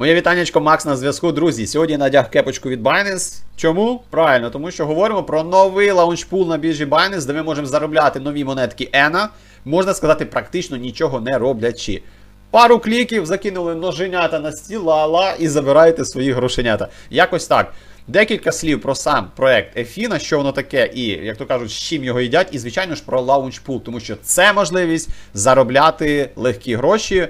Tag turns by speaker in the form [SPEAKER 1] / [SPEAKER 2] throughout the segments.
[SPEAKER 1] Моє вітаннячко Макс на зв'язку, друзі. Сьогодні надяг кепочку від Binance. Чому? Правильно, тому що говоримо про новий лаунчпул на біржі Binance, де ми можемо заробляти нові монетки ENA, можна сказати, практично нічого не роблячи. Пару кліків закинули ноженята на стіл, ла-ла, і забираєте свої грошенята. Якось так. Декілька слів про сам проект Ефіна, що воно таке, і, як то кажуть, з чим його їдять, і, звичайно ж, про лаунчпул, тому що це можливість заробляти легкі гроші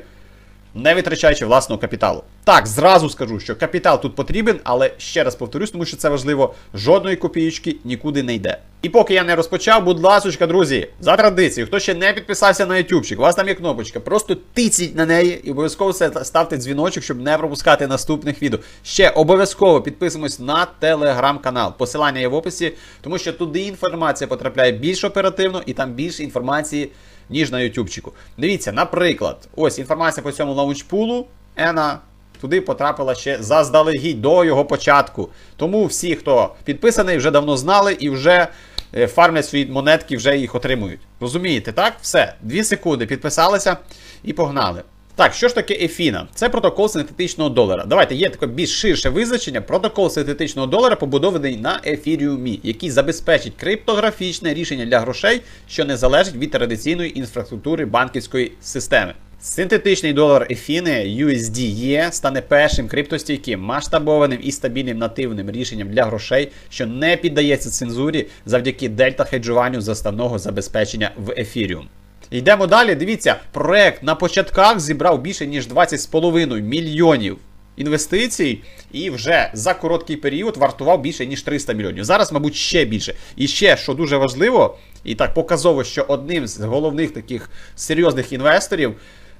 [SPEAKER 1] не витрачаючи власного капіталу. Так, зразу скажу, що капітал тут потрібен, але ще раз повторюсь, тому що це важливо, жодної копієчки нікуди не йде. І поки я не розпочав, будь ласочка, друзі, за традицією, хто ще не підписався на ютубчик, у вас там є кнопочка, просто тиціть на неї і обов'язково ставте дзвіночок, щоб не пропускати наступних відео. Ще обов'язково підписуємось на телеграм-канал. Посилання є в описі, тому що туди інформація потрапляє більш оперативно і там більше інформації ніж на ютубчику. Дивіться, наприклад, ось інформація по цьому лаунчпулу. Ена туди потрапила ще заздалегідь до його початку. Тому всі, хто підписаний, вже давно знали і вже е, фармлять свої монетки, вже їх отримують. Розумієте, так? Все, дві секунди підписалися і погнали. Так, що ж таке Ефіна? Це протокол синтетичного долара. Давайте є таке більш ширше визначення. Протокол синтетичного долара побудований на ефіріумі, який забезпечить криптографічне рішення для грошей, що не залежить від традиційної інфраструктури банківської системи. Синтетичний долар Ефіни USDE стане першим криптостійким, масштабованим і стабільним нативним рішенням для грошей, що не піддається цензурі завдяки дельта-хеджуванню заставного забезпечення в ефіріум. Йдемо далі. Дивіться, проект на початках зібрав більше ніж 20,5 мільйонів інвестицій, і вже за короткий період вартував більше ніж 300 мільйонів. Зараз, мабуть, ще більше. І ще, що дуже важливо, і так показово, що одним з головних таких серйозних інвесторів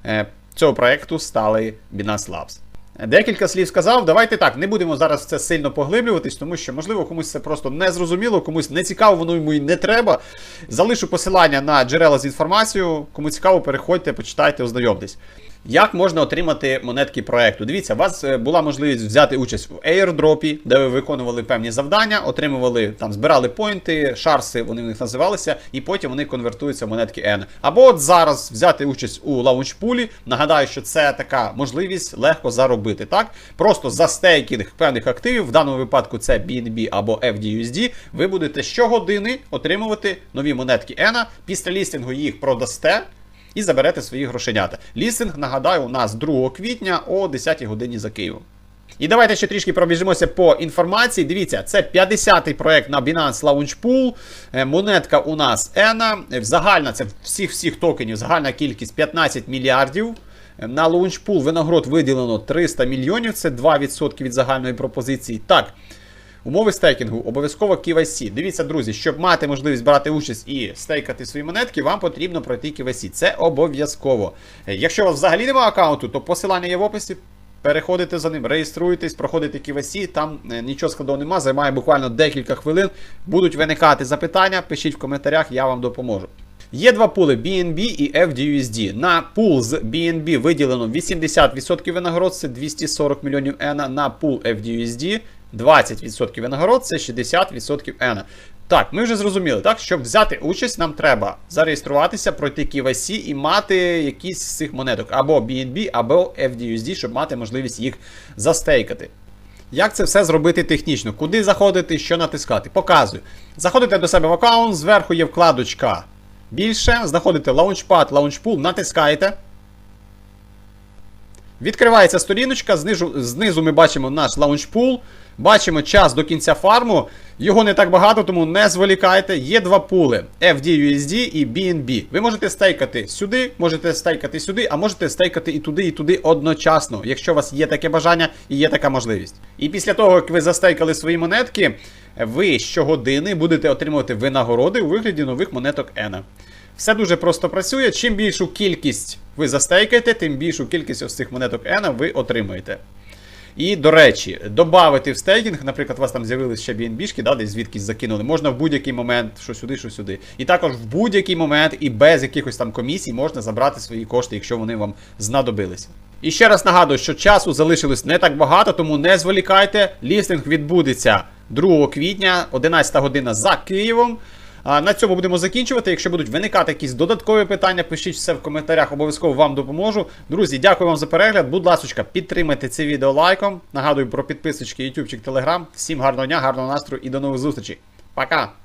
[SPEAKER 1] е, цього проекту стали Binance Labs. Декілька слів сказав. Давайте так, не будемо зараз це сильно поглиблюватись, тому що, можливо, комусь це просто не зрозуміло, комусь не цікаво, воно йому і не треба. Залишу посилання на джерела з інформацією. Кому цікаво, переходьте, почитайте, ознайомтесь. Як можна отримати монетки проекту? Дивіться, у вас е, була можливість взяти участь в airdropі, де ви виконували певні завдання, отримували там, збирали поінти, шарси, вони в них називалися, і потім вони конвертуються в монетки N. Або от зараз взяти участь у лаунчпулі. Нагадаю, що це така можливість легко заробити. Так, просто за стейкінг певних активів, в даному випадку це BNB або FDUSD, ви будете щогодини отримувати нові монетки N. Після лістингу їх продасте і заберете свої грошенята. Лістинг, нагадаю, у нас 2 квітня о 10 годині за Києвом. І давайте ще трішки пробіжимося по інформації. Дивіться, це 50-й проект на Binance Launch Pool. Е, Монетка у нас ENA. Загальна це всіх всіх токенів, загальна кількість 15 мільярдів. Е, На лаунчпул винагород виділено 300 мільйонів, це 2% від загальної пропозиції. Так, Умови стейкінгу обов'язково KYC. Дивіться, друзі, щоб мати можливість брати участь і стейкати свої монетки, вам потрібно пройти KYC. Це обов'язково. Е, Якщо у вас взагалі немає аккаунту, то посилання є в описі. Переходите за ним, реєструєтесь, проходите KYC, там е, нічого складного нема, займає буквально декілька хвилин. Будуть виникати запитання, пишіть в коментарях, я вам допоможу. Є два пули BNB і FDUSD. На пул з BNB виділено 80% винагород, це 240 мільйонів ENA. На пул FDUSD 20% винагород, це 60% ENA. Так, ми вже зрозуміли, так? Щоб взяти участь, нам треба зареєструватися, пройти KYC і мати якісь з цих монеток, або BNB, або FDUSD, щоб мати можливість їх застейкати. Як це все зробити технічно? Куди заходити, що натискати? Показую. Заходите до себе в аккаунт, зверху є вкладочка більше, знаходите Launchpad, Launchpool, натискаєте. Відкривається сторіночка, знизу, знизу ми бачимо наш лаунчпул, бачимо час до кінця фарму. Його не так багато, тому не зволікайте. Є два пули FDUSD і BNB. Ви можете стейкати сюди, можете стейкати сюди, а можете стейкати і туди, і туди одночасно, якщо у вас є таке бажання і є така можливість. І після того, як ви застейкали свої монетки, ви щогодини будете отримувати винагороди у вигляді нових монеток ENA. Все дуже просто працює. Чим більшу кількість ви застейкаєте, тим більшу кількість ось цих монеток ENA ви отримаєте. І, до речі, додати в стейкінг, наприклад, у вас там з'явились ще BNB-шки, да, десь звідкись закинули. Можна в будь-який момент, що сюди, що сюди. І також в будь-який момент і без якихось там комісій можна забрати свої кошти, якщо вони вам знадобилися. І ще раз нагадую, що часу залишилось не так багато, тому не зволікайте. Лістинг відбудеться 2 квітня, 11 година за Києвом. На цьому будемо закінчувати. Якщо будуть виникати якісь додаткові питання, пишіть все в коментарях, обов'язково вам допоможу. Друзі, дякую вам за перегляд. Будь ласка, підтримайте це відео лайком. Нагадую про підписочки, ютубчик, телеграм. Всім гарного дня, гарного настрою і до нових зустрічей. Пока!